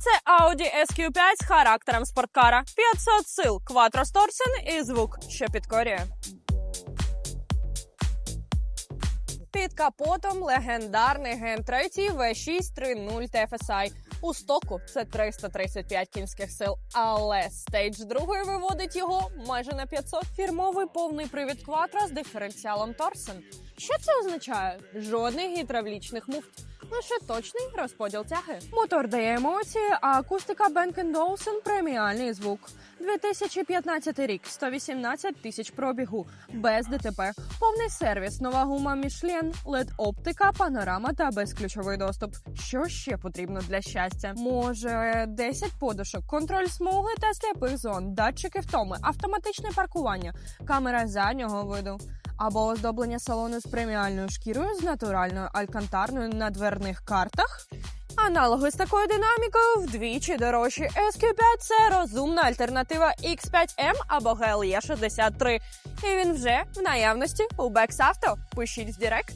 Це Audi SQ5 з характером спорткара, 500 сил, квадросторсен і звук, що підкорює. Під капотом легендарний Gen 3 V6 3.0 TFSI. У стоку це 335 кінських сил, але стейдж другої виводить його майже на 500. Фірмовий повний привід Quattro з диференціалом Торсен. Що це означає? Жодних гідравлічних муфт. Лише точний розподіл тяги. Мотор дає емоції, а акустика Bang Olufsen – преміальний звук. 2015 рік, 118 тисяч пробігу, без ДТП, повний сервіс, нова гума Michelin, led оптика, панорама та безключовий доступ. Що ще потрібно для щастя? Може, 10 подушок, контроль смуги та сліпих зон, датчики втоми, автоматичне паркування, камера заднього виду. Або оздоблення салону з преміальною шкірою з натуральною алькантарною на дверних картах. Аналоги з такою динамікою вдвічі дорожчі. SQ5 – це розумна альтернатива X5M або GLE 63. І він вже в наявності у Бексавто. Пишіть в Директ.